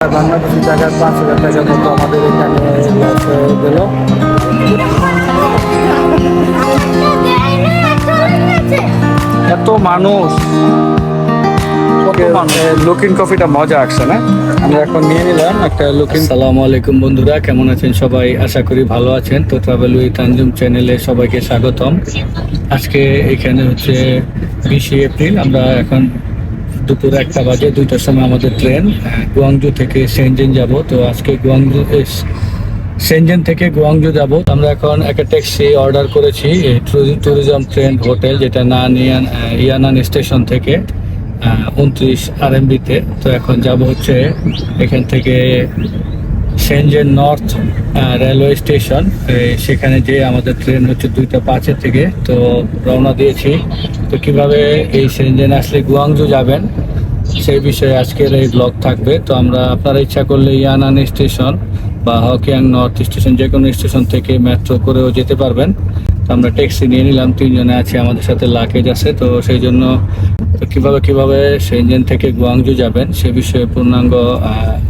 বাংলাদেশি টাকার পাঁচ হাজার টাকার মতো আমাদের এখানে লস হয়ে গেল। এত মানুষ। লুকিং কফিটা মজা আসছে না? আমরা এখন নিয়ে নিলাম একটা লুকিং আসসালামু আলাইকুম বন্ধুরা কেমন আছেন সবাই? আশা করি ভালো আছেন। তো ট্রাভেল উইথ আঞ্জুম চ্যানেলে সবাইকে স্বাগতম। আজকে এখানে হচ্ছে বিশে এপ্রিল আমরা এখন দুপুর একটা বাজে, দুইটার সময় আমাদের ট্রেন, গুয়াংজু থেকে সেনজেন যাব। তো আজকে গুয়াংজু সেনজেন থেকে গুয়াংজু যাব। আমরা এখন একটা ট্যাক্সি অর্ডার করেছি ট্যুরিজম ট্রেন হোটেল, যেটা নান ইয়ান ইয়ানান স্টেশন থেকে উনত্রিশ আর এমবিতে তো এখন যাব হচ্ছে এখান থেকে সেনজেন নর্থ রেলওয়ে স্টেশন সেখানে যে আমাদের ট্রেন হচ্ছে দুইটা পাঁচের থেকে, তো রওনা দিয়েছি। তো কীভাবে এই সেনজেন আসলে গুয়াংজু যাবেন, সেই বিষয়ে আজকের এই ব্লগ থাকবে। তো আমরা, আপনারা ইচ্ছা করলে ইয়ানান স্টেশন বা হকিয়াং নর্থ স্টেশন, যে কোনো স্টেশন থেকে মেট্রো করেও যেতে পারবেন। তো আমরা ট্যাক্সি নিয়ে নিলাম, তিনজনে আছে আমাদের সাথে লাকেজ আছে, তো সেই জন্য তো কীভাবে কীভাবে সেনজেন থেকে গুয়াংজু যাবেন সে বিষয়ে পূর্ণাঙ্গ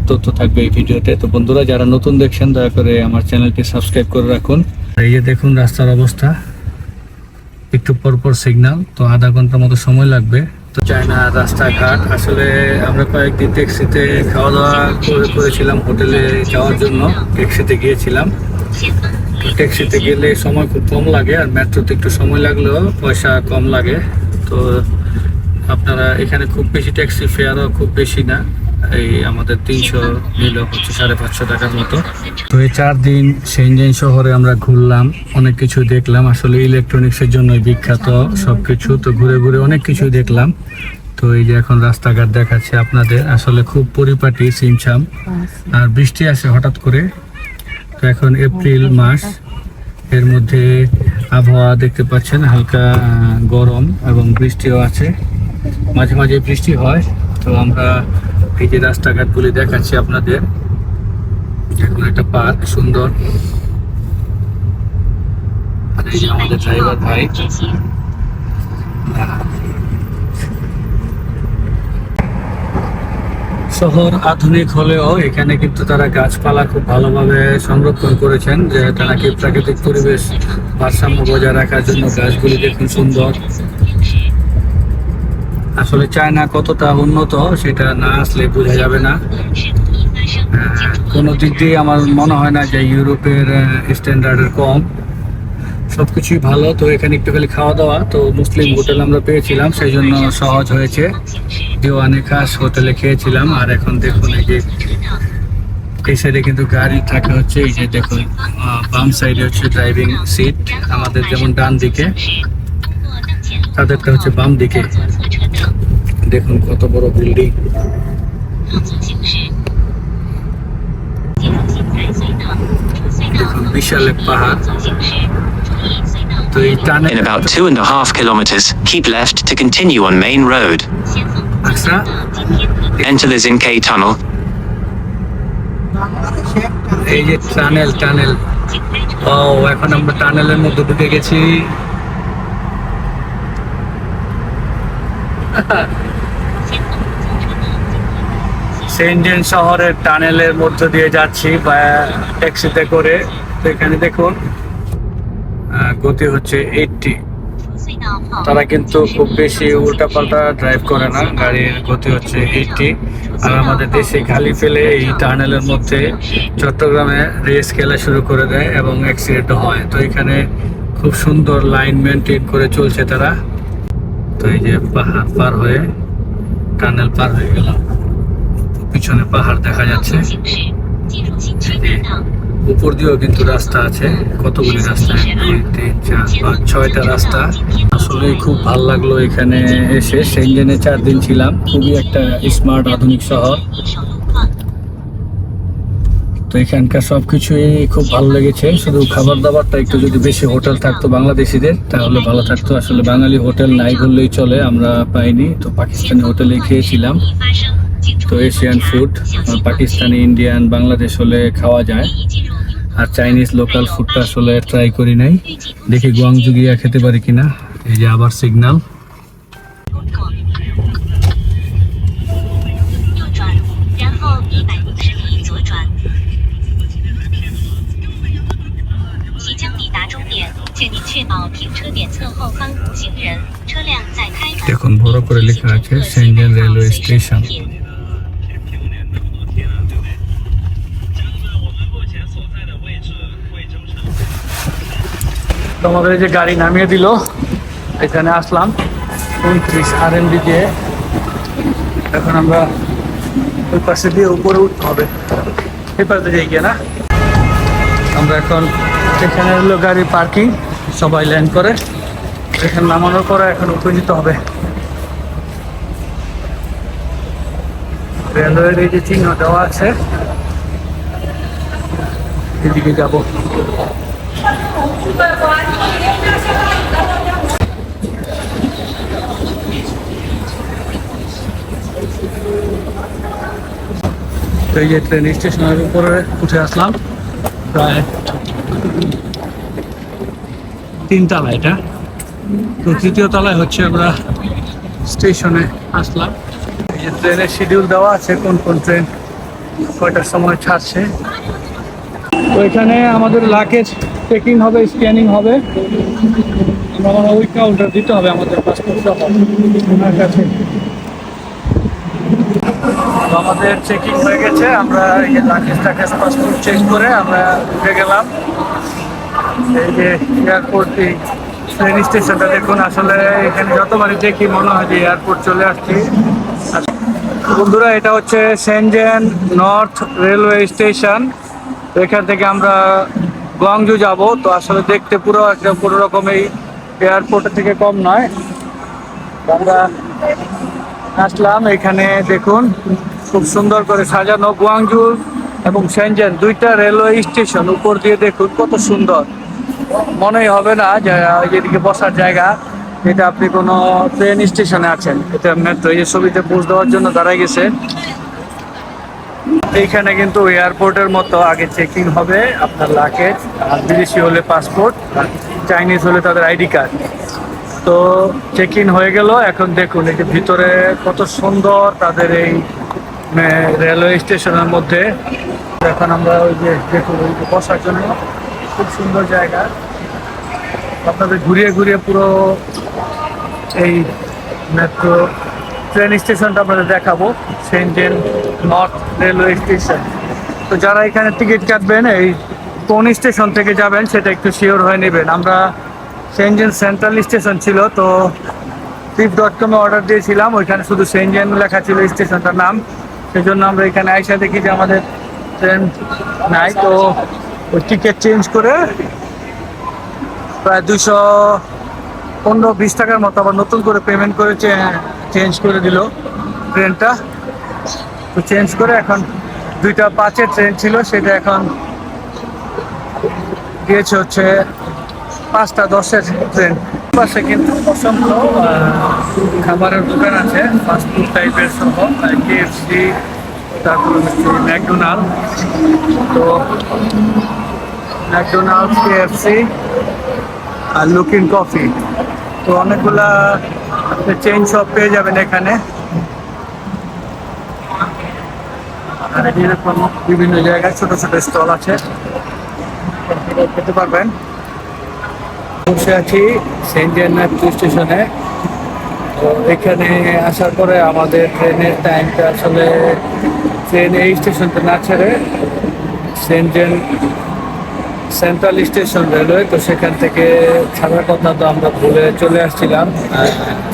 তথ্য থাকবে এই ভিডিওতে। তো বন্ধুরা, যারা নতুন দেখছেন, দয়া করে আমার চ্যানেলটি সাবস্ক্রাইব করে রাখুন। এই যে দেখুন রাস্তার অবস্থা, একটু পর পর সিগন্যাল তো আধা ঘণ্টার মতো সময় লাগবে। তো চায়না রাস্তাঘাট, আসলে আমরা কয়েকদিন ট্যাক্সিতে খাওয়া দাওয়া করে করেছিলাম হোটেলে যাওয়ার জন্য, ট্যাক্সিতে গিয়েছিলাম। ট্যাক্সিতে গেলে সময় খুব কম লাগে, আর মেট্রোতে একটু সময় লাগলেও পয়সা কম লাগে। তো আপনারা এখানে খুব বেশি ট্যাক্সি ফেয়ারও খুব বেশি না। এই আমাদের তিনশো নিল হচ্ছে সাড়ে পাঁচশো টাকার মতো। তো এই চার দিন সেনজেন শহরে আমরা ঘুরলাম, অনেক কিছু দেখলাম। আসলে ইলেকট্রনিক্সের জন্য বিখ্যাত সব কিছু তো ঘুরে ঘুরে অনেক কিছু দেখলাম। তো এই যে এখন রাস্তাঘাট দেখাচ্ছে আপনাদের, আসলে খুব পরিপাটি সিমছাম। আর বৃষ্টি আসে হঠাৎ করে। তো এখন এপ্রিল মাস। এর মধ্যে আবহাওয়া দেখতে পাচ্ছেন, হালকা গরম এবং বৃষ্টিও আছে। মাঝে মাঝে বৃষ্টি হয়, তো আমরা এই যে রাস্তাঘাটগুলি দেখাচ্ছি আপনাদের এখন একটা পার্ক সুন্দর। আমাদের ড্রাইভার ভাই। শহর আধুনিক হলেও এখানে কিন্তু তারা গাছপালা খুব ভালোভাবে সংরক্ষণ করেছেন, যে তারা কি প্রাকৃতিক পরিবেশ ভারসাম্য বজায় রাখার জন্য গাছগুলি দেখুন সুন্দর। আসলে চায়না কতটা উন্নত সেটা না আসলে বোঝা যাবে না। কোনো দিক দিয়ে আমার মনে হয় না যে ইউরোপের স্ট্যান্ডার্ডের কম। সব কিছুই ভালো, তো এখানে একটু খালি খাওয়া দাওয়া। তো মুসলিম হোটেল আমরা পেয়েছিলাম সেই জন্য সহজ হয়েছে। দেওয়ানে খাস হোটেলে খেয়েছিলাম, আর এখন দেখুন এই যে এই সাইডে কিন্তু গাড়ি থাকে হচ্ছে, এই যে দেখুন বাম সাইডে হচ্ছে ড্রাইভিং সিট আমাদের যেমন ডান দিকে। তাদেরটা হচ্ছে বাম দিকে দেখুন কত বড় বিল্ডিং দেখুন বিশাল এক পাহাড় তো এই টানে In about two and a half kilometers, keep left to continue on main road. আচ্ছা Enter the Zinke Tunnel. এই যে টানেল টানেল ও এখন আমরা টানেলের মধ্যে ঢুকে গেছি সেন্টেন শহরের টানেলের মধ্য দিয়ে যাচ্ছি বা ট্যাক্সিতে করে। তো এখানে দেখুন গতি হচ্ছে এইটটি। তারা কিন্তু খুব বেশি উল্টাপাল্টা ড্রাইভ করে না, গাড়ির গতি হচ্ছে এইটটি। আর আমাদের দেশে খালি ফেলে এই টানেলের মধ্যে চট্টগ্রামে রেস খেলা শুরু করে দেয় এবং অ্যাক্সিডেন্ট হয়। তো এখানে খুব সুন্দর লাইন মেনটেন করে চলছে তারা। তো এই যে পাহাড় পার হয়ে টানেল পার হয়ে গেল পিছনে পাহাড় দেখা যাচ্ছে। উপর দিয়েও কিন্তু রাস্তা আছে। কতগুলি রাস্তা? দুই, তিন, চার, পাঁচ, ছয়টা রাস্তা। আসলে খুব ভালো লাগল এখানে এসে। সেনজেনে চার দিন ছিলাম। খুবই একটা স্মার্ট আধুনিক শহর। তো এখানকার সবকিছুই খুব ভালো লেগেছে। শুধু খাবার দাবারটা একটু যদি বেশি হোটেল থাকতো বাংলাদেশিদের, তাহলে ভালো থাকতো। আসলে বাঙালি হোটেল নাই বললেই চলে, আমরা পাইনি। তো পাকিস্তানি হোটেলে খেয়েছিলাম। তো Asian food Pakistani, Indian, Bangladesh হলে খাওয়া যায়। আর চাইনিজ লোকাল ফুডটা আসলে ট্রাই করি নাই। দেখি গুয়াংজু গিয়া খেতে পারি কিনা। এই যে আবার সিগন্যাল করে লেখা আছে সেন্টেন রেলওয়ে স্টেশন তোমাদের এই যে গাড়ি নামিয়ে দিল এখানে আসলাম। উনত্রিশ আর এম দিয়ে এখন আমরা ওই পাশে দিয়ে উপরে উঠতে হবে। এই পাশে যাই গিয়ে না? আমরা এখন এখানে হলো গাড়ি পার্কিং সবাই ল্যান্ড করে। এখানে নামানোর পরে এখন নিতে হবে। রেলওয়ের এই যে চিহ্ন দেওয়া আছে, এদিকে যাব। এই যে ট্রেন স্টেশনের উপরে উঠে আসলাম, প্রায় তিন তলা এটা। তো তৃতীয় তলায় হচ্ছে আমরা স্টেশনে আসলাম। এই যে ট্রেনের শিডিউল দেওয়া আছে, কোন কোন ট্রেন কয়টার সময় ছাড়ছে। তো এখানে আমাদের লাগেজ চেকিং হবে স্ক্যানিং হবে। আমরা ওই কাউন্টার দিতে হবে আমাদের পাসপোর্ট কাছে। আমাদের চেকিং হয়ে গেছে, আমরা এই যে লাগেজ টাকেজ পাসপোর্ট চেক করে আমরা উঠে গেলাম। এই যে এয়ারপোর্ট ট্রেন স্টেশনটা দেখুন, আসলে এখানে যতবারই দেখি মনে হয় যে এয়ারপোর্ট চলে আসছি। বন্ধুরা, এটা হচ্ছে সেনজেন নর্থ রেলওয়ে স্টেশন এখান থেকে আমরা গুয়াংজু যাব। তো আসলে দেখতে পুরো একটা পুরো রকম এই এয়ারপোর্টের থেকে কম নয়। আমরা আসলাম এখানে, দেখুন, খুব সুন্দর করে সাজানো গুয়াংজু এবং সেনজেন দুইটা রেলওয়ে স্টেশন উপর দিয়ে দেখুন কত সুন্দর। মনেই হবে না যে এদিকে বসার জায়গা, এটা আপনি কোনো ট্রেন স্টেশনে আছেন। এটা মেট্রো এই ছবিতে পোস্ট দেওয়ার জন্য দাঁড়ায় গেছে। এইখানে কিন্তু এয়ারপোর্টের মতো আগে চেকিং হবে আপনার লাগেজ আর বিদেশি হলে পাসপোর্ট চাইনিজ হলে তাদের আইডি কার্ড তো চেক ইন হয়ে গেল, এখন দেখুন এই যে ভিতরে কত সুন্দর তাদের এই রেলওয়ে স্টেশনের মধ্যে। এখন আমরা ওই যে দেখুন বসার জন্য খুব সুন্দর জায়গা। আপনাদের ঘুরিয়ে ঘুরিয়ে পুরো এই মেট্রো ট্রেন স্টেশনটা আপনাদের দেখাবো সেন্টেন নর্থ রেলওয়ে স্টেশন তো যারা এখানে টিকিট কাটবেন, এই কোন স্টেশন থেকে যাবেন সেটা একটু শিওর হয়ে নেবেন। আমরা সেনজেন সেন্ট্রাল স্টেশন ছিল, তো ট্রিপ ডট কমে অর্ডার দিয়েছিলাম। ওইখানে শুধু সেনজেন লেখা ছিল স্টেশনটার নাম। সেই জন্য আমরা এখানে আইসা দেখি যে আমাদের ট্রেন নাই, তো ওই টিকিট চেঞ্জ করে প্রায় দুশো পনেরো, বিশ টাকার মতো আবার নতুন করে পেমেন্ট করে চেঞ্জ করে দিল ট্রেনটা তো চেঞ্জ করে এখন দুইটা পাঁচের ট্রেন ছিল, সেটা এখন দিয়েছে হচ্ছে পাঁচটা দশের ট্রেন পাশে কিন্তু অসংখ্য খাবারের দোকান আছে ফাস্টফুড টাইপের সহ কেএফসি তারপর হচ্ছে ম্যাকডোনাল্ড তো ম্যাকডোনাল্ড কেএফসি আর লুকিং কফি তো অনেকগুলা চেইন শপ পেয়ে যাবেন এখানে। আর বিভিন্ন জায়গায় ছোট ছোট স্টল আছে। খেতে পারবেন। বসে আছি সেন্ট জেন মেট্রো স্টেশনে তো এখানে আসার পরে আমাদের ট্রেনের টাইমটা আসলে ট্রেন এই স্টেশনটা না ছেড়ে Shenzhen central station railway তো সেখান থেকে ছাড়ার কথা তো আমরা ভুলে চলে আসছিলাম।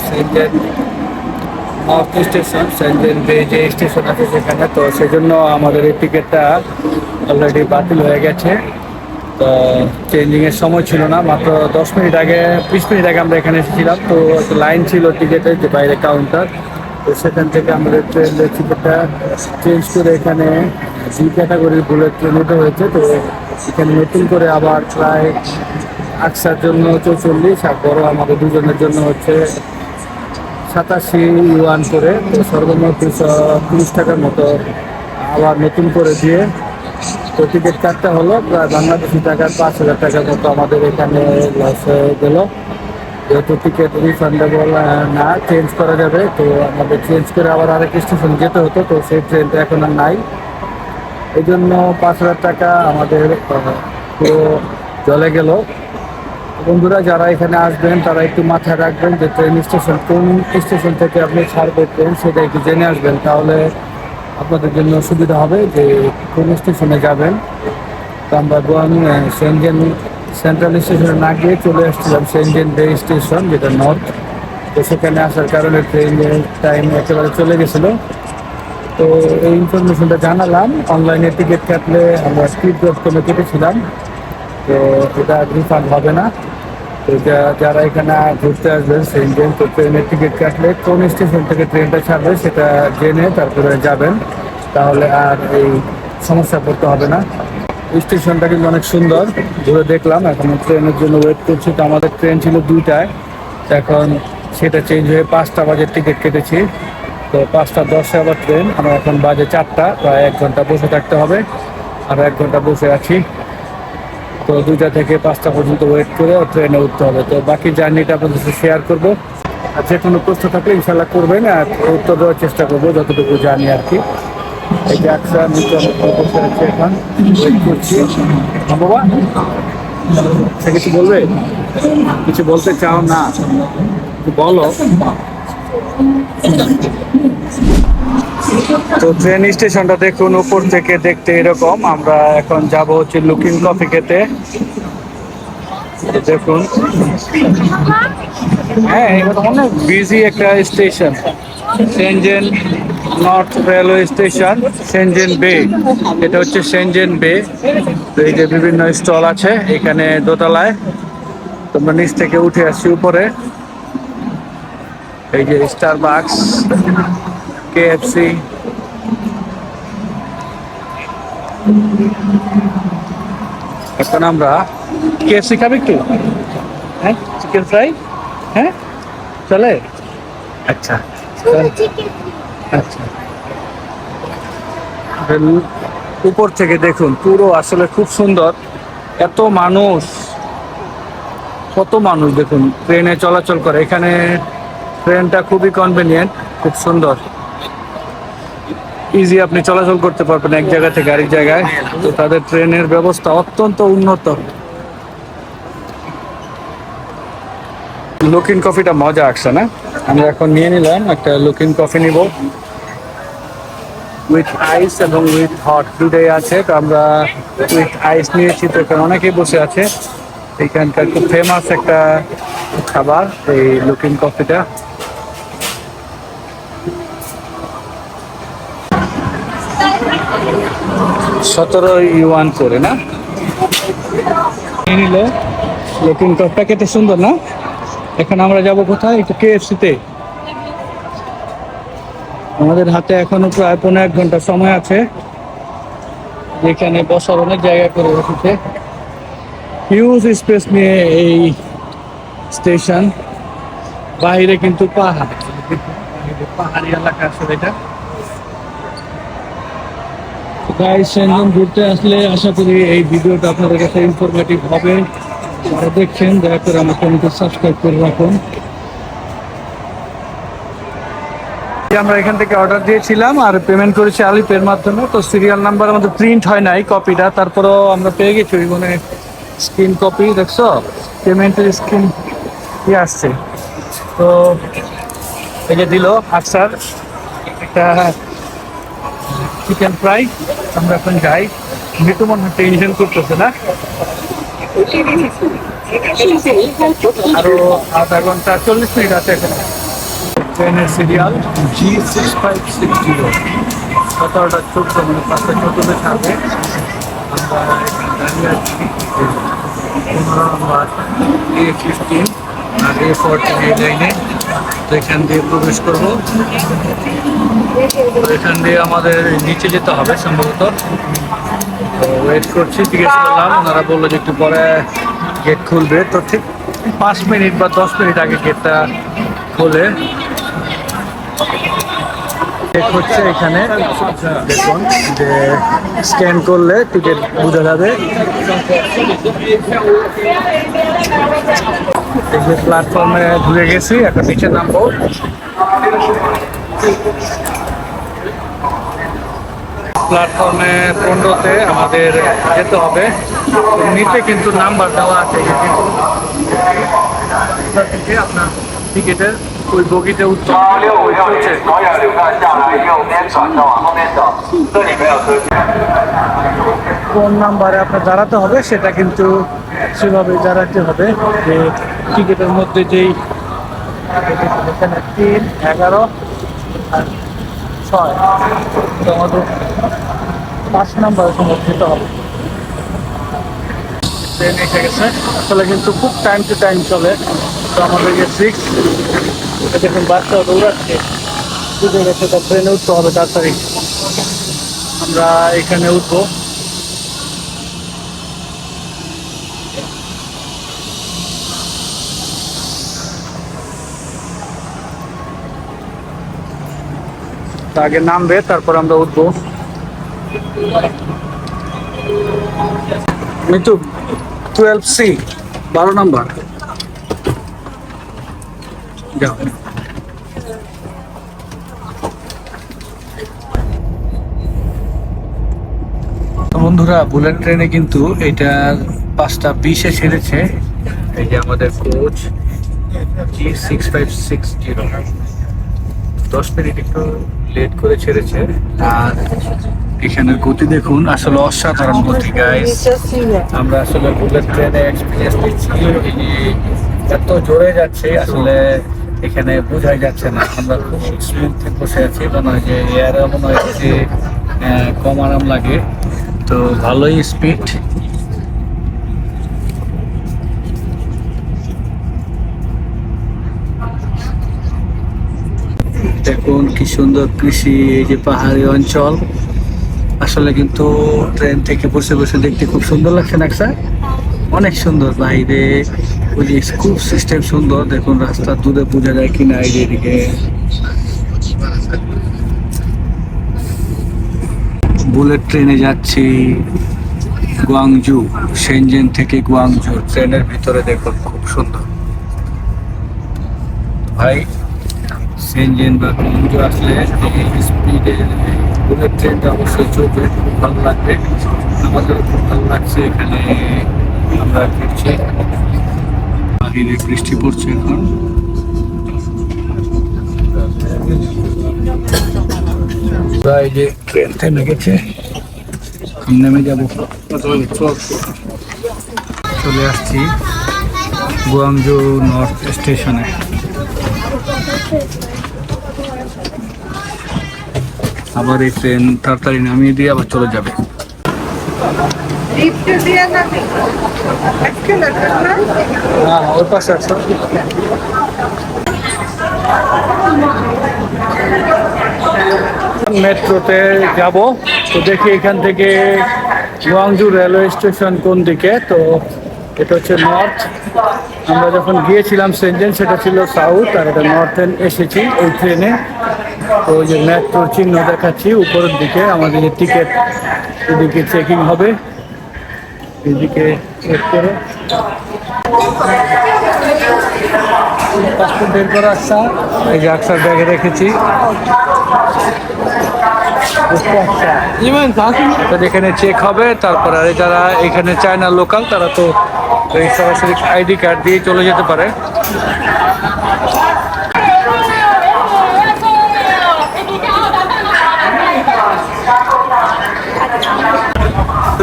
Shenzhen north station Shenzhen bay যে স্টেশন আছে সেখানে, তো সেজন্য আমাদের এই টিকিটটা অলরেডি বাতিল হয়ে গেছে। তো চেঞ্জিং এর সময় ছিল না, মাত্র দশ মিনিট আগে, বিশ মিনিট আগে আমরা এখানে এসেছিলাম। তো লাইন ছিল টিকিটের যে বাইরে কাউন্টার তো সেখান থেকে আমাদের ট্রেনের টিকিটটা চেঞ্জ করে এখানে সি ক্যাটাগরির বুলেট ট্রেন নিতে হয়েছে, তো এখানে নতুন করে আবার প্রায় আকসার জন্য চৌচল্লিশ আর বড় আমাদের দুজনের জন্য হচ্ছে সাতাশি ইউয়ান করে, তো সর্বমোট দুশো তিরিশ টাকার মতো আবার নতুন করে দিয়ে তো টিকিট কাটতে হলো প্রায় বাংলাদেশি টাকার পাঁচ হাজার টাকার মতো আমাদের এখানে লস হয়ে গেল। যেহেতু টিকিট রিফান্ডেবল না চেঞ্জ করা যাবে, তো আমাদের চেঞ্জ করে আবার আরেক স্টেশন যেতে হতো, তো সেই ট্রেনটা এখন আর নাই। এই জন্য পাঁচ হাজার টাকা আমাদের পুরো জলে গেল। বন্ধুরা, যারা এখানে আসবেন, তারা একটু মাথায় রাখবেন যে ট্রেন স্টেশন কোন স্টেশন থেকে আপনি ছাড়বে ট্রেন সেটা একটু জেনে আসবেন, তাহলে আপনাদের জন্য সুবিধা হবে যে কোন স্টেশনে যাবেন। তো আমরা গোয়ান সেনজেন সেন্ট্রাল স্টেশনে না গিয়ে চলে আসছিলাম সেনজেন বে স্টেশন যেটা নর্থ তো সেখানে আসার কারণে ট্রেনের টাইম একেবারে চলে গেছিল। তো এই ইনফরমেশনটা জানালাম। অনলাইনে টিকিট কাটলে আমরা স্পিড ডট কমে কেটেছিলাম। তো এটা রিফান্ড হবে না। যা- যারা এখানে ঘুরতে আসবেন, সেই ট্রেন তো ট্রেনের টিকিট কাটলে কোন স্টেশন থেকে ট্রেনটা ছাড়বে সেটা জেনে তারপরে যাবেন। তাহলে আর এই সমস্যা পড়তে হবে না। স্টেশনটা কিন্তু অনেক সুন্দর। ঘুরে দেখলাম, এখন ট্রেনের জন্য ওয়েট করছি। তো আমাদের ট্রেন ছিল দুইটায়। এখন সেটা চেঞ্জ হয়ে পাঁচটা বাজে টিকিট কেটেছি। তো পাঁচটা দশে আবার ট্রেন। আমরা এখন বাজে চারটা, প্রায় এক ঘণ্টা বসে থাকতে হবে। আর এক ঘণ্টা বসে আছি। তো দুইটা থেকে পাঁচটা পর্যন্ত ওয়েট করে ট্রেনে উঠতে হবে। তো বাকি জার্নিটা আপনাদের সাথে শেয়ার করব। আর যে কোনো প্রশ্ন থাকলে ইনশাল্লাহ করবেন। আর উত্তর দেওয়ার চেষ্টা করব, যতটুকু জানি আর কি। সে কিছু বলবে? কিছু বলতে চাও না? বলো। তো ট্রেন স্টেশনটা দেখুন, উপর থেকে দেখতে এরকম। আমরা এখন যাব হচ্ছে লুকিং কফি খেতে। দেখুন। হ্যাঁ অনেক বিজি একটা station Shenzhen north railway station, Shenzhen bay. এটা হচ্ছে সেনজেন বে। তো এই যে বিভিন্ন স্টল আছে এখানে দোতলায়। তোমরা নিচ থেকে উঠে আসছি উপরে। এই যে স্টার বাক্স কেএফসি এখন আমরা কেএফসি খাবে একটু? হ্যাঁ? চিকেন ফ্রাই হ্যাঁ? চলে? আচ্ছা। আচ্ছা। উপর থেকে দেখুন, পুরো আসলে খুব সুন্দর। এত মানুষ, কত মানুষ দেখুন, ট্রেনে চলাচল করে। এখানে ট্রেনটা খুবই কনভেনিয়েন্ট খুব সুন্দর। ইজি আপনি চলাচল করতে পারবেন এক জায়গা থেকে আরেক জায়গায়। তো তাদের ট্রেনের ব্যবস্থা অত্যন্ত উন্নত। লুকিন কফিটা মজা আসছে, না? আমরা এখন নিয়ে নিলাম, একটা লুকিন কফি নিব। উইথ আইস এবং উইথ হট দুটাই আছে, তো আমরা উইথ আইস নিয়েছি, তো এখানে অনেকেই বসে আছে। এখানকার খুব ফেমাস একটা খাবার, এই লুকিন কফিটা সতেরো ইউয়ান করে, না? নিল লুকিন কফটা খেতে সুন্দর, না? এখন আমরা যাব কোথায়? একটু কেএফসিতে আমাদের হাতে এখনও প্রায় পনেরো এক ঘণ্টা সময় আছে। যেখানে বসার অনেক জায়গা করে রেখেছে। হিউজ স্পেস নিয়ে এই স্টেশন বাইরে কিন্তু পাহাড়। পাহাড়ি এলাকা আসলে এটা। গাইস সেনজন ঘুরতে আসলে আশা করি এই ভিডিওটা আপনাদের কাছে ইনফরমেটিভ হবে। যারা দেখছেন, দয়া করে আমার চ্যানেলকে সাবস্ক্রাইব করে রাখুন। আমরা এখান থেকে অর্ডার দিয়েছিলাম আর পেমেন্ট করেছি আলিপের মাধ্যমে, তো সিরিয়াল নাম্বার আমাদের প্রিন্ট হয় নাই কপিটা তারপরেও আমরা পেয়ে গেছি, ওই মানে স্ক্রিন কপি দেখছ? পেমেন্টের স্ক্রিন কি আসছে। তো এই যে দিল আচ্ছার একটা চিকেন ফ্রাই আমরা এখন যাই। মৃত্যু মনে হয় করতেছে না। আরও আধা ঘণ্টা, চল্লিশ মিনিট আছে এখানে। ট্রেনের serial G six five six zero সতেরোটা চোদ্দ মানে পাঁচটা চোদ্দতে আছি। পনেরো নম্বর এ ফিফটিন আর এ ফোরটিন এই লাইনে। তো এখান দিয়ে প্রবেশ করব। এখান দিয়ে আমাদের নিচে যেতে হবে সম্ভবত। ওয়েট করছি, জিজ্ঞেস করলাম, ওনারা বলল যে একটু পরে গেট খুলবে। তো ঠিক পাঁচ মিনিট বা দশ মিনিট আগে গেটটা খোলে। চেক হচ্ছে এখানে। দেখুন, যে স্ক্যান করলে টিকিট বোঝা যাবে। প্ল্যাটফর্মে ঘুরে গেছি একটা নিচে নামবো। প্ল্যাটফর্মে পণ্যতে আমাদের যেতে হবে। নিচে কিন্তু নাম্বার দেওয়া আছে আপনার টিকিটের ওই বগিতে উঠছে কোন নাম্বারে আপনার দাঁড়াতে হবে, সেটা কিন্তু সেভাবে দাঁড়াতে হবে যে টিকিটের মধ্যে যেই এখানে তিন, এগারো, আর ছয়। তো আমাদের পাঁচ নাম্বার যেতে হবে। ট্রেন এসে গেছে। আসলে কিন্তু খুব টাইম টু টাইম চলে। তো আমাদের যে সিক্স দেখুন, বাচ্চা দৌড়াচ্ছে। বুঝে গেছে তো ট্রেনে উঠতে হবে তাড়াতাড়ি। আমরা এখানে উঠবো। আগে নামবে, তারপর আমরা উঠবো। মিতু টুয়েলভ সি বারো নাম্বার। যাও। বন্ধুরা, বুলেট ট্রেনে কিন্তু এটা পাঁচটা বিশে ছেড়েছে। এই যে আমাদের coach G six five six zero দশ মিনিট একটু লেট করে ছেড়েছে। আর এখানের গতি দেখুন, আসলে অসাধারণ গতি গাইস আমরা আসলে বুলেট ট্রেনে এক্সপিরিয়েন্স নিচ্ছি এত জোরে যাচ্ছে, আসলে এখানে বোঝাই যাচ্ছে না। আমরা খুব স্মুথলি বসে আছি মনে হয় যে এয়ারে মনে হয় কম আরাম লাগে। তো ভালোই স্পিড দেখুন কি সুন্দর কৃষি, এই যে পাহাড়ি অঞ্চল। আসলে কিন্তু ট্রেন থেকে বসে বসে দেখতে খুব সুন্দর লাগছে না, স্যার? অনেক সুন্দর বাইরে ওই যে স্কুপ সিস্টেম সুন্দর। দেখুন রাস্তা দূরে বোঝা যায় কিনা এই এদিকে। বুলেট ট্রেনে যাচ্ছি গুয়াংজু সেনজেন থেকে গুয়াংজু ট্রেনের ভিতরে দেখুন খুব সুন্দর। ভাই সেনজেন বা গুয়াংজু আসলে এই স্পিডে বুলেট ট্রেনটা অবশ্যই চলবে, খুব ভালো লাগবে। আমাদের খুব ভালো লাগছে এখানে আমরা ফিরছি। বাহিরে বৃষ্টি পড়ছে এখন। প্রায় যে ট্রেন থেমে গেছে নেমে যাব। চলে আসছি গুয়াংজু নর্থ স্টেশনে আবার এই ট্রেন তাড়াতাড়ি নামিয়ে দিয়ে আবার চলে যাবে। হ্যাঁ ওর পাশে আছে। মেট্রোতে যাব। তো দেখি এখান থেকে গুয়াংজু রেলওয়ে স্টেশন কোন দিকে। তো এটা হচ্ছে নর্থ। আমরা যখন গিয়েছিলাম সেন্টেন সেটা ছিল সাউথ আর এটা নর্থ এসেছি ওই ট্রেনে তো ওই যে মেট্রোর চিহ্ন দেখাচ্ছি উপরের দিকে আমাদের যে টিকিট এদিকে চেকিং হবে। এদিকে চেক করে। পাসপোর্ট বের করা আসছা এই যে আকসার ব্যাগে রেখেছি। এখানে চেক হবে তারপর আর যারা এখানে চায়না লোকাল তারা তো এই সরাসরি আইডি কার্ড দিয়ে চলে যেতে পারে।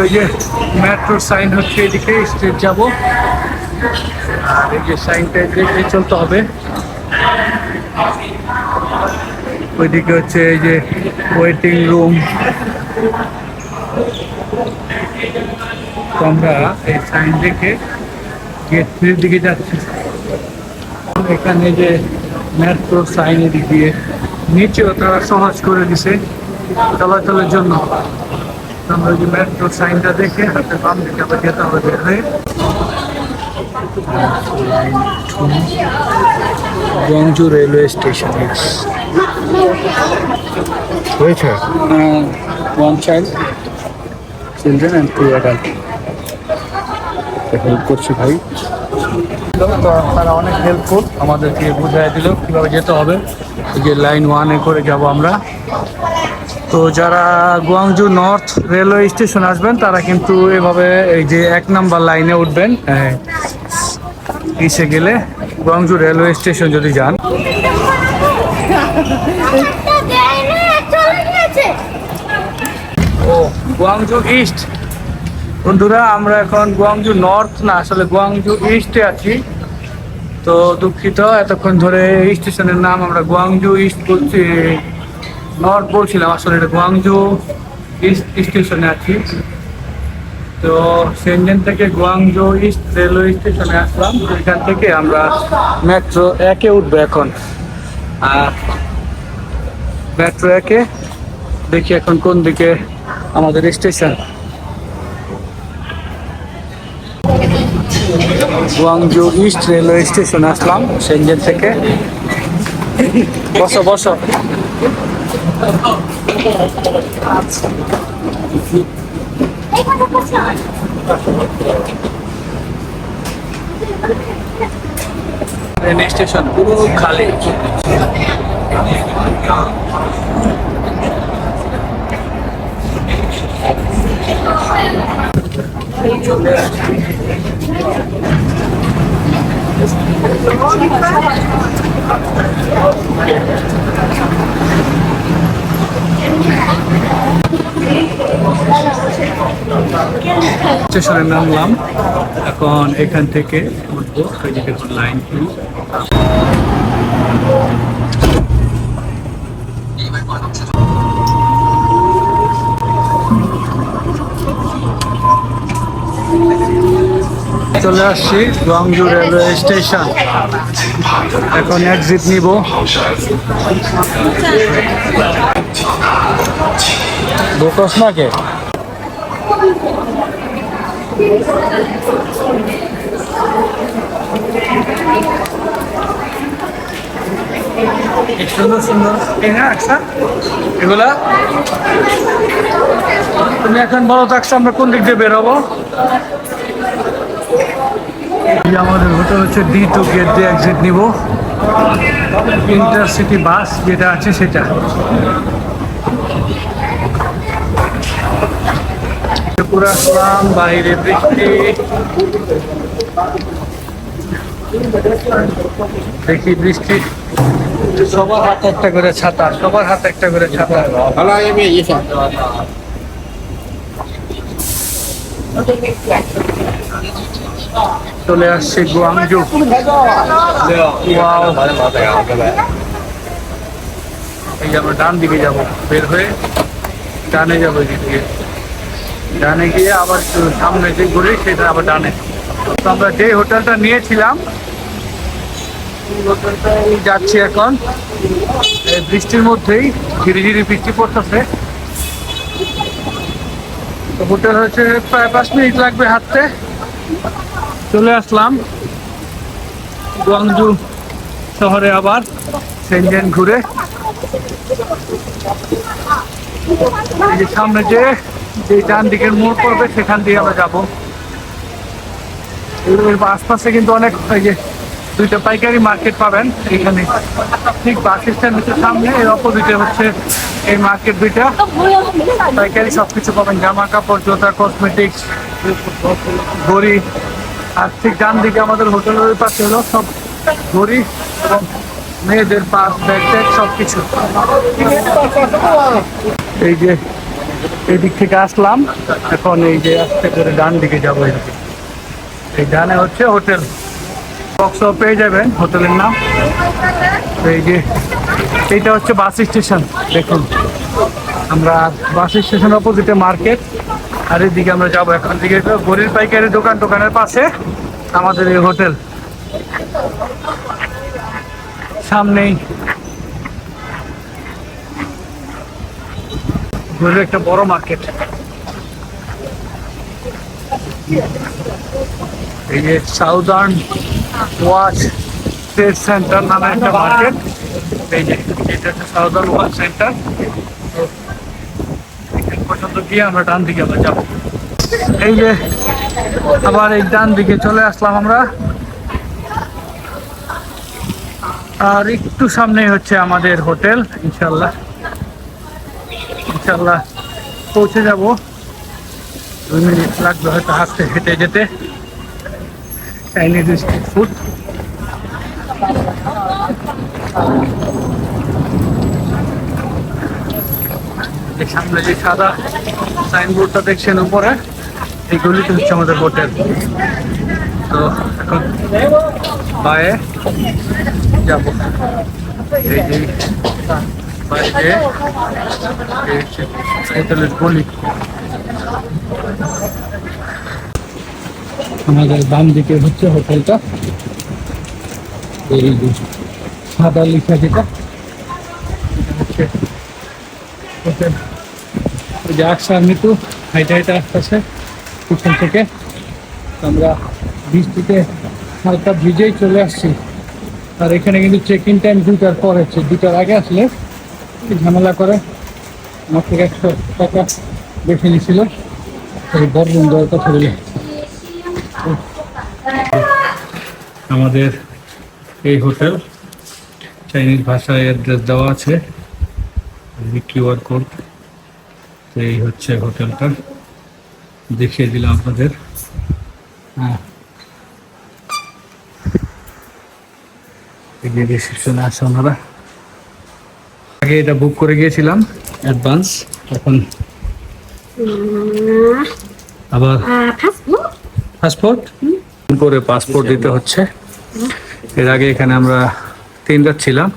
এই যে মেট্রোর সাইন হচ্ছে এদিকে স্ট্রেট যাব। আর এই যে সাইনটা দেখে চলতে হবে। ওইদিকে হচ্ছে এই যে ওয়েটিং রুম আমরা এই সাইন দেখে গেট থ্রির দিকে যাচ্ছি। এখানে যে মেট্রো সাইন এদিক দিয়ে। নিচেও তারা সহজ করে দিছে চলাচলের জন্য। আমরা যে মেট্রো সাইনটা দেখে হাতে বাম দিকে আবার যেতে হবে বের হয়ে। গংজু রেলওয়ে স্টেশন হয়েছে? One child children and two adult help করছি ভাই। তো তারা অনেক হেল্পফুল আমাদেরকে বুঝাই দিল কীভাবে যেতে হবে। যে লাইন ওয়ানে করে যাব আমরা। তো যারা গুয়াংজু নর্থ রেলওয়ে স্টেশন আসবেন, তারা কিন্তু এভাবে এই যে এক নাম্বার লাইনে উঠবেন। হ্যাঁ। ইসে গেলে গুয়াংজু রেলওয়ে স্টেশন যদি যান। ও, গুয়াংজু ইস্ট। বন্ধুরা, আমরা এখন গুয়াংজু নর্থ না, আসলে গুয়াংজু ইস্টে আছি। তো দুঃখিত, এতক্ষণ ধরে স্টেশনের নাম আমরা গুয়াংজু ইস্ট বলছি। নর্থ বলছিলাম আসলে এটা গুয়াংজু ইস্ট স্টেশনে আছি তো সেনজেন থেকে গুয়াংজু ইস্ট রেলওয়ে স্টেশনে আসলাম। এখান থেকে আমরা মেট্রো একে উঠবো এখন। আর মেট্রো একে দেখি এখন কোন দিকে আমাদের station Guangzhou east railway station আসলাম সেনজেন থেকে। বসো বসো। ট্রেন স্টেশন পুরো খালি স্টেশনে নামলাম এখন এখান থেকে উঠবো দেখুন লাইন চলে আসছি রংজু রেলওয়ে স্টেশন। এখন এক্সিট নিব। ঢোকস না কে? সুন্দর সুন্দর এগুলা? তুমি এখন বলো তো আমরা কোন দিক দিয়ে বেরোবো আমাদের হোটেল হচ্ছে ডি টু গেট দিয়ে এক্সিট নিব। ইন্টারসিটি বাস যেটা আছে সেটা। আসলাম বাইরে বৃষ্টি। দেখি বৃষ্টি। সবার হাতে একটা করে ছাতা সবার হাতে একটা করে ছাতা। চলে আসছে গুয়াংজু. এই আমরা ডান দিকে যাব বের হয়ে ডানে যাব এদিক। ডানে গিয়ে আবার সামনে যে ঘুরে, সেটা আবার ডানে। তো আমরা যে হোটেলটা নিয়েছিলাম যাচ্ছি এখন। বৃষ্টির মধ্যেই ধীরে ধীরে বৃষ্টি পড়তেছে। হোটেল হচ্ছে প্রায় পাঁচ মিনিট লাগবে হাঁটতে। চলে আসলাম গুয়াংজু শহরে আবার, সেনজেন ঘুরে। সামনে যে যে ডান দিকের মোড় পড়বে, সেখান দিয়ে আমরা যাব। আশপাশে কিন্তু অনেক দুইটা পাইকারি মার্কেট পাবেন এখানে। ঠিক বাস স্ট্যান্ডের সামনে, এর অপোজিটে হচ্ছে এই মার্কেট দুইটা। পাইকারি সব কিছু পাবেন, জামা কাপড়, জুতা কসমেটিক্স ঘড়ি। আর ঠিক ডান দিকে আমাদের হোটেলের পাশে হলো সব ঘড়ি এবং মেয়েদের পাস ব্যাগ ট্যাগ সব কিছু এই যে এই দিক থেকে আসলাম। এখন এই যে আস্তে করে ডান দিকে যাব এদিকে। এই ডানে হচ্ছে হোটেল। বক্সও পেয়ে যাবেন হোটেলের নাম। এই যে, এইটা হচ্ছে বাস স্টেশন, দেখুন। আমরা বাস স্টেশন অপোজিটে মার্কেট। আর এদিকে আমরা যাব এখন। দিকে গরির পাইকারি দোকান, দোকানের পাশে আমাদের এই হোটেল। সামনেই গরির একটা বড় মার্কেট এই যে সাউদার্ন ওয়াচ ট্রেড সেন্টার নামে একটা মার্কেট এই যে, এটা হচ্ছে সাউদার্ন ওয়াচ সেন্টার পর্যন্ত গিয়ে আমরা ডান দিকে আবার যাব। এই যে, আবার এই ডান দিকে চলে আসলাম আমরা। আর একটু সামনেই হচ্ছে আমাদের হোটেল ইনশাল্লাহ ইনশাল্লাহ পৌঁছে যাব। দুই মিনিট লাগবে হয়তো হাঁটতে হেঁটে যেতে। চাইনিজ স্ট্রিট ফুড এই সামনে যে সাদা সাইনবোর্ডটা দেখছেন উপরে এইগুলিতে হচ্ছে আমাদের হোটেল তো এখন বাইরে যাব। এই যে বাইরে হোটেলের গলি। আমাদের বাম দিকে হচ্ছে হোটেলটা। এই সাদা লিখা যেটা হোটেল। ওই যে আকসার মিতু, হাইটা হাইটা আসতেছে পিছন থেকে। আমরা বৃষ্টিতে হালকা ভিজেই চলে আসছি। আর এখানে কিন্তু চেক ইন টাইম দুটার পর হচ্ছে দুটার আগে আসলে ঝামেলা করে। আমার থেকে একশো টাকা বেশি নিছিল এই বড় দেওয়ার কথা বলে আমাদের এই হোটেল চাইনিজ ভাষায় অ্যাড্রেস দেওয়া আছে। কিউআর কোড তো এই হচ্ছে হোটেলটা। দেখিয়ে দিলাম আপনাদের। হ্যাঁ। রিসেপশনে আছে ওনারা। আগে এটা বুক করে গিয়েছিলাম অ্যাডভান্স এখন আবার পাসপোর্ট করে পাসপোর্ট দিতে হচ্ছে? এর আগে এখানে আমরা তিন রাত ছিলাম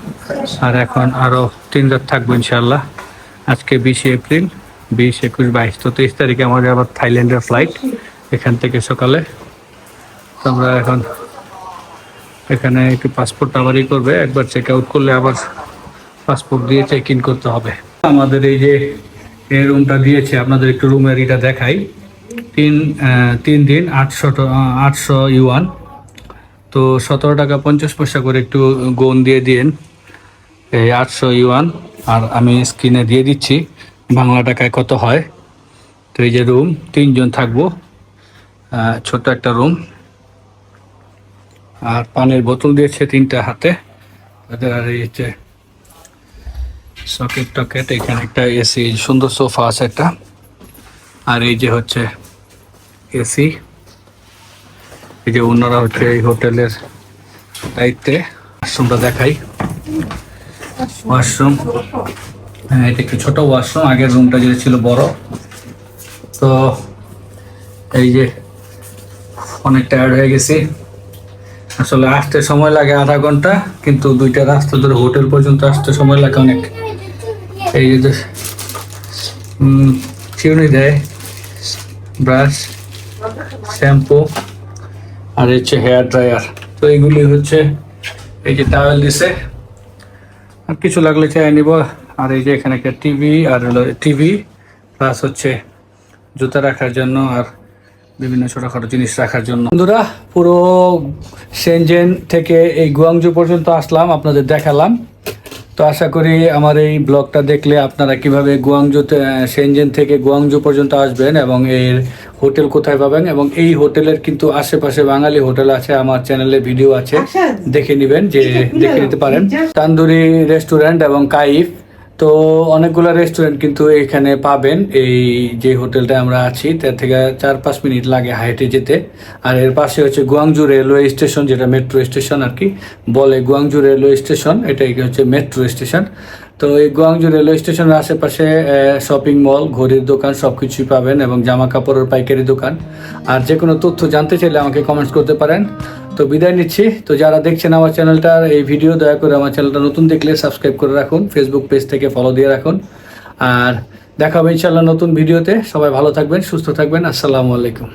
আর এখন আরও তিন রাত থাকব ইনশাল্লাহ আজকে বিশে এপ্রিল বিশ একুশ বাইশ তো তেইশ তারিখে আমাদের আবার থাইল্যান্ডের ফ্লাইট এখান থেকে সকালে। আমরা এখন এখানে একটু পাসপোর্ট আবারই করবে একবার চেক আউট করলে আবার পাসপোর্ট দিয়ে চেক ইন করতে হবে। আমাদের এই যে, এই রুমটা দিয়েছে, আপনাদের একটু রুমের এটা দেখাই। তিন তিন দিন, আটশো আটশো ইউয়ান। তো সতেরো টাকা পঞ্চাশ পয়সা করে একটু গোন দিয়ে দিন এই আটশো ইউয়ান, আর আমি স্ক্রিনে দিয়ে দিচ্ছি, বাংলা টাকায় কত হয়। তো এই যে রুম তিনজন থাকব। ছোট্ট একটা রুম আর পানির বোতল দিয়েছে তিনটা হাতে। তাদের আর এই হচ্ছে সকেট টকেট, এখানে একটা এসি সুন্দর সোফা আছে একটা। আর এই যে হচ্ছে এসি এই যে ওনারা হচ্ছে এই হোটেলের দায়িত্বে। ওয়াশরুমটা দেখাই। ওয়াশরুম হ্যাঁ এটা একটু ছোট ওয়াশরুম আগের রুমটা যেটা ছিল বড়। তো এই যে অনেক টায়ার্ড হয়ে গেছি। আসলে আসতে সময় লাগে আধা ঘণ্টা, কিন্তু দুইটা রাস্তা ধরে হোটেল পর্যন্ত আসতে সময় লাগে অনেক। এই যে চিউনি দেয় ব্রাশ শ্যাম্পু আর হচ্ছে হেয়ার ড্রায়ার তো এইগুলি হচ্ছে এই যে টাওয়েল দিছে। আর কিছু লাগলে চাই নিব। আর এই যে এখানে একটা টিভি আর টিভি প্লাস হচ্ছে জুতা রাখার জন্য আর বিভিন্ন ছোটোখাটো জিনিস রাখার জন্য। বন্ধুরা, পুরো সেনজেন থেকে এই গুয়াংজু পর্যন্ত আসলাম, আপনাদের দেখালাম। তো আশা করি আমার এই ব্লগটা দেখলে আপনারা কীভাবে গুয়াংজু সেনজেন থেকে গুয়াংজু পর্যন্ত আসবেন এবং এর হোটেল কোথায় পাবেন এবং এই হোটেলের কিন্তু আশেপাশে বাঙালি হোটেল আছে আমার চ্যানেলে ভিডিও আছে। দেখে নেবেন যে দেখে নিতে পারেন। তান্দুরি রেস্টুরেন্ট এবং কাইফ। তো অনেকগুলো রেস্টুরেন্ট কিন্তু এখানে পাবেন। এই যে হোটেলটা আমরা আছি, তার থেকে চার পাঁচ মিনিট লাগে হাইটে যেতে। আর এর পাশে হচ্ছে গুয়াংজু রেলওয়ে স্টেশন যেটা মেট্রো স্টেশন আর কি, বলে গুয়াংজু রেলওয়ে স্টেশন এটাই হচ্ছে মেট্রো স্টেশন তো এই গুয়াংজু রেলওয়ে স্টেশনের আশেপাশে শপিং মল ঘড়ির দোকান সব কিছুই পাবেন এবং জামা কাপড়ের পাইকারি দোকান। আর যে কোনো তথ্য জানতে চাইলে আমাকে কমেন্টস করতে পারেন। তো বিদায় নিচ্ছি। তো যারা দেখছেন আমার চ্যানেলটার এই ভিডিও, দয়া করে আমার চ্যানেলটা নতুন দেখলে সাবস্ক্রাইব করে রাখুন ফেসবুক পেজ থেকে ফলো দিয়ে রাখুন। আর দেখা হবে ইনশাল্লাহ নতুন ভিডিওতে। সবাই ভালো থাকবেন, সুস্থ থাকবেন। আসসালামু আলাইকুম।